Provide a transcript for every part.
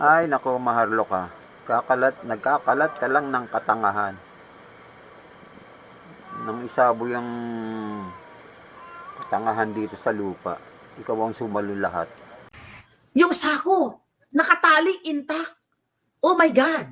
Ay, nako, maharlo ka. Kakalat, nagkakalat ka lang ng katangahan. Nang isabo yung katangahan dito sa lupa. Ikaw ang sumalo lahat. Yung sako, nakatali intact. Oh my God!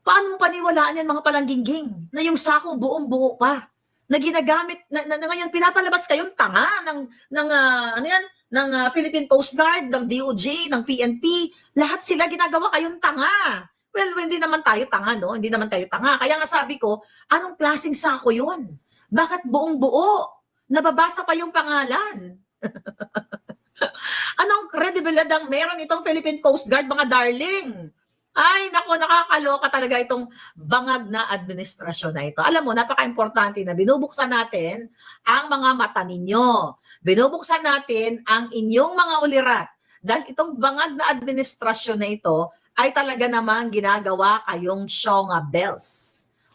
Paano mo paniwalaan yan mga palangging na yung sako buong buo pa? Na ginagamit, na, na, na ngayon pinapalabas kayong tanga ng, ng ah, ano yan, ng ah, Philippine Coast Guard, ng DOJ, ng PNP. Lahat sila ginagawa kayong tanga. Well, hindi naman tayo tanga, no? Hindi naman tayo tanga. Kaya nga sabi ko, anong klaseng sako yun? Bakit buong buo? Nababasa pa yung pangalan. Anong credibility ang meron itong Philippine Coast Guard, mga darling? Ay, nako, nakakaloka talaga itong bangag na administrasyon na ito. Alam mo, napaka-importante na binubuksan natin ang mga mata ninyo. Binubuksan natin ang inyong mga ulirat. Dahil itong bangag na administrasyon na ito ay talaga namang ginagawa kayong shonga bells.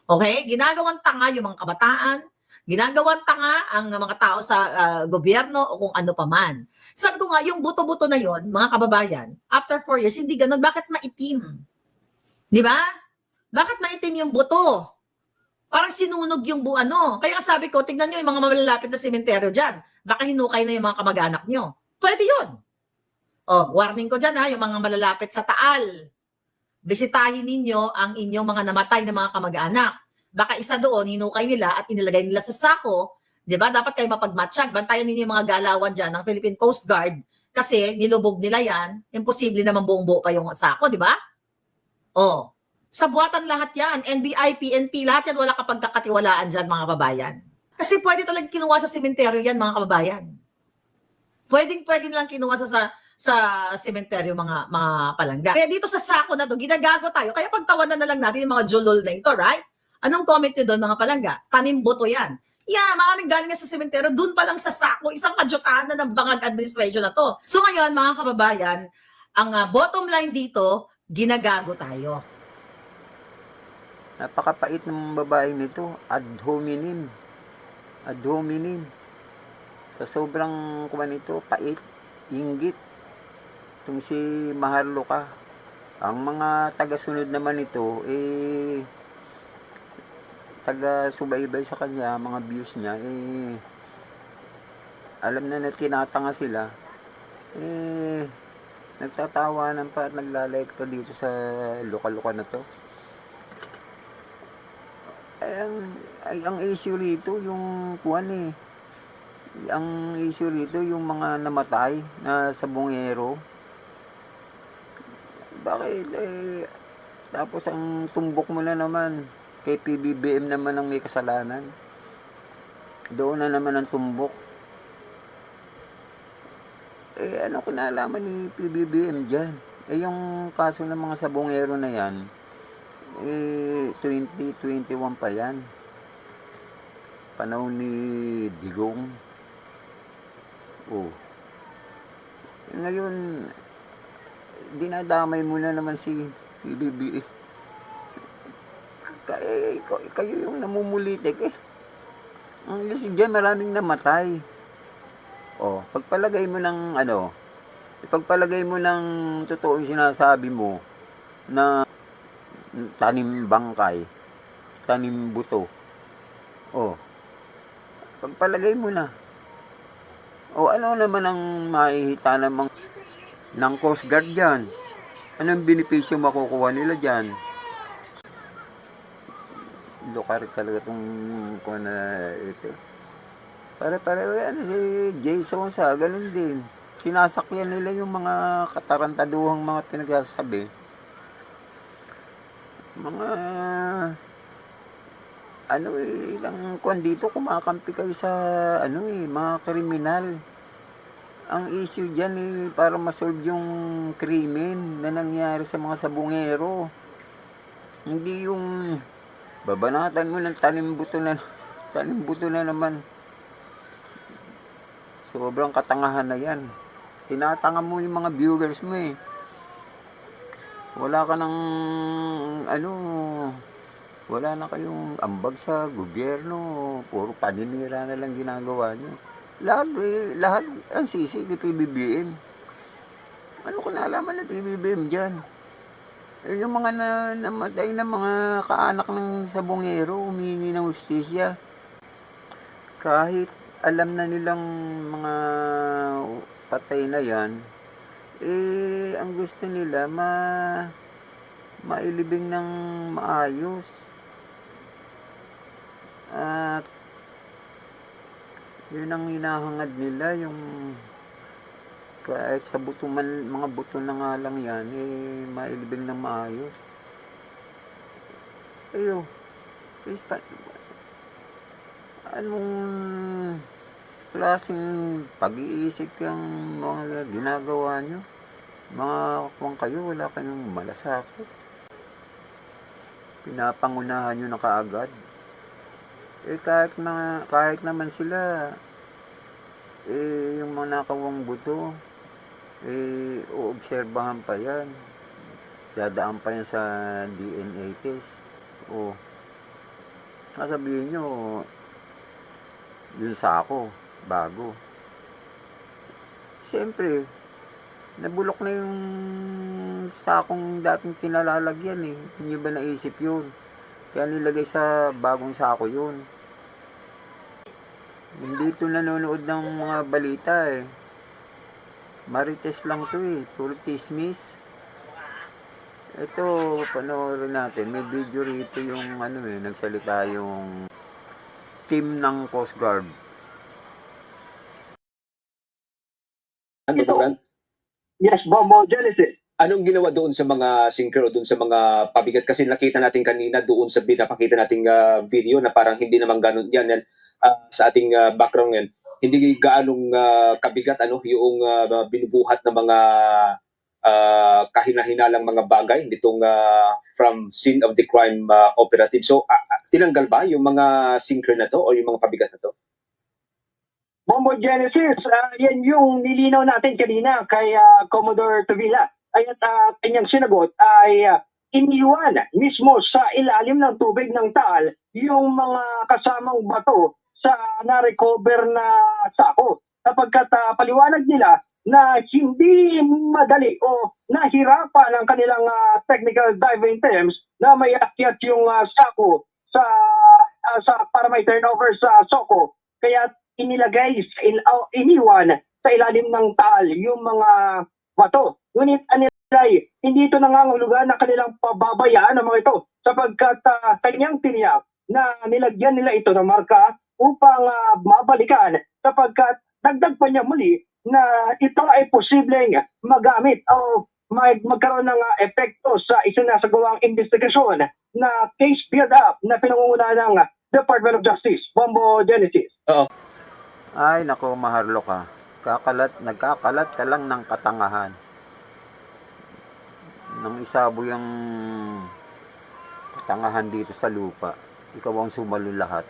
Okay? Ginagawang tanga yung mga kabataan, ginagawang tanga ang mga tao sa ah, gobyerno o kung ano pa man. Sabi ko nga, yung buto-buto na yon, mga kababayan, after four years, hindi ganun. Bakit maitim? Di ba? Bakit maitim yung buto? Parang sinunog yung bu ano. Kaya sabi ko, tignan nyo yung mga malalapit na sementeryo dyan. Baka hinukay na yung mga kamag-anak nyo. Pwede yun. Oh, warning ko dyan ha, yung mga malalapit sa Taal. Bisitahin ninyo ang inyong mga namatay na mga kamag-anak. Baka isa doon, hinukay nila at inilagay nila sa sako. Di ba? Dapat kayo mapagmatsyag. Bantayan ninyo yung mga galawan dyan ng Philippine Coast Guard kasi nilubog nila yan. Imposible naman buong buo pa yung sako, di ba? Oh. Sa buwatan lahat yan. NBI, PNP, lahat yan wala kapag kakatiwalaan dyan, mga kababayan. Kasi pwede talagang kinuha sa sementeryo yan, mga kababayan. Pwedeng pwede nilang kinuha sa, sa sa sementeryo mga mga palangga. Kaya dito sa sako na to, ginagago tayo. Kaya pagtawanan na lang natin yung mga julol na ito, right? Anong comment nyo doon, mga palangga? Tanim boto yan. Yeah, maaaring galing nga sa sementeryo, doon pa lang sa sako, isang kadyutaan na ng bangag administration na to. So ngayon, mga kababayan, ang ah, bottom line dito, ginagago tayo. Napakapait ng babaeng nito. Ad hominem. Ad hominem. Sa sobrang kuha nito, pait, inggit. Itong si Maharlo ka. Ang mga taga-sunod naman ito, eh, taga-subaybay sa kanya, mga views niya, eh, alam na na tinatanga sila, eh, nagtatawanan pa at naglalike pa dito sa lokal-lokal na to. Ang, ang issue rito, yung kuwan eh, ang issue rito, yung mga namatay na sa bungero. Bakit eh, tapos ang tumbok mo na naman, kay PBBM naman ang may kasalanan. Doon na naman ang tumbok. Eh, ano ko naalaman ni PBBM dyan? Eh, yung kaso ng mga sabongero na yan, eh, 2021 pa yan. Panahon ni Digong. Oh. Eh, Ngayon, dinadamay mo na naman si PBBM. Kaya, ikaw- kayo yung namumulitik eh. Ang kasi dyan, maraming namatay. O, pagpalagay mo ng ano, pagpalagay mo ng totoo yung sinasabi mo na tanim bangkay, tanim buto. O, pagpalagay mo na. O, ano naman ang mahihita namang ng Coast Guard dyan? Anong benepisyo makukuha nila dyan? Lokar talaga itong kung na ito. Pare-pareho yan si Jason sa ganun din. Sinasakyan nila yung mga katarantaduhang mga pinagsasabi. Mga ano eh, ilang kwan dito kumakampi kayo sa ano eh, mga kriminal. Ang issue dyan eh, para masolve yung krimen na nangyari sa mga sabungero. Hindi yung babanatan mo ng tanim buto na tanim buto na naman. Sobrang katangahan na yan. Tinatanga mo yung mga viewers mo eh. Wala ka ng ano, wala na kayong ambag sa gobyerno. Puro paninira na lang ginagawa nyo. Lahat, eh, lahat ang sisi ni PBBM. Ano ko nalaman ng PBBM dyan? Eh, yung mga na, namatay na mga kaanak ng sabongero, humingi ng justisya. Kahit alam na nilang mga patay na yan, eh, ang gusto nila, ma, mailibing ng maayos. At, yun ang hinahangad nila, yung kahit sa buto man, mga buto na nga lang yan, eh, mailibing ng maayos. Ayo, anong klaseng pag-iisip yung mga ginagawa nyo? Mga kung kayo, wala kayong malasakit. Pinapangunahan nyo na kaagad. Eh kahit, na, kahit naman sila, eh yung mga nakawang buto, eh uobserbahan pa yan. Dadaan pa yan sa DNA test. O, sasabihin nyo, yun sa ako, bago. Siyempre, nabulok na yung sakong dating pinalalagyan eh. Hindi ba naisip yun? Kaya nilagay sa bagong sako yun. Hindi ito nanonood ng mga balita eh. Marites lang to eh. Puro tismis. Ito, panoorin natin. May video rito yung ano eh, nagsalita yung team ng Coast Guard. Ano Ito. ba? Yes, Bombo Genesis. Anong ginawa doon sa mga sinker o doon sa mga pabigat? Kasi nakita natin kanina doon sa pinapakita nating ah, video na parang hindi naman ganun yan. yan ah, sa ating ah, background yan. Hindi gaanong ah, kabigat ano yung ah, binubuhat ng mga ah, kahina-hinalang mga bagay nitong ah, from scene of the crime ah, operative. So ah, tinanggal ba yung mga sinker na to o yung mga pabigat na to? Bombo Genesis, ah, yan yung nilinaw natin kanina kay ah, Commodore Tavila. Ay at ah, kanyang sinagot ay ah, iniwan mismo sa ilalim ng tubig ng Taal yung mga kasamang bato sa na-recover na sako. Sapagkat ah, paliwanag nila na hindi madali o nahirapan ang kanilang ah, technical diving teams na may akyat yung ah, sako sa, ah, sa para may turnover sa soko. Kaya inilagay sa il- o iniwan sa ilalim ng taal yung mga bato. Ngunit anilay, hindi ito nangangulugan na kanilang pababayaan ng mga ito sapagkat ah, kanyang tiniyak na nilagyan nila ito ng marka upang ah, mabalikan sapagkat dagdag pa niya muli na ito ay posibleng magamit o mag magkaroon ng ah, epekto sa isinasagawang investigasyon na case build-up na pinangunguna ng Department of Justice, Bombo Genesis. Ay, nako, maharlo ka. Kakalat, nagkakalat ka lang ng katangahan. Nang isabo yung katangahan dito sa lupa. Ikaw ang sumalo lahat.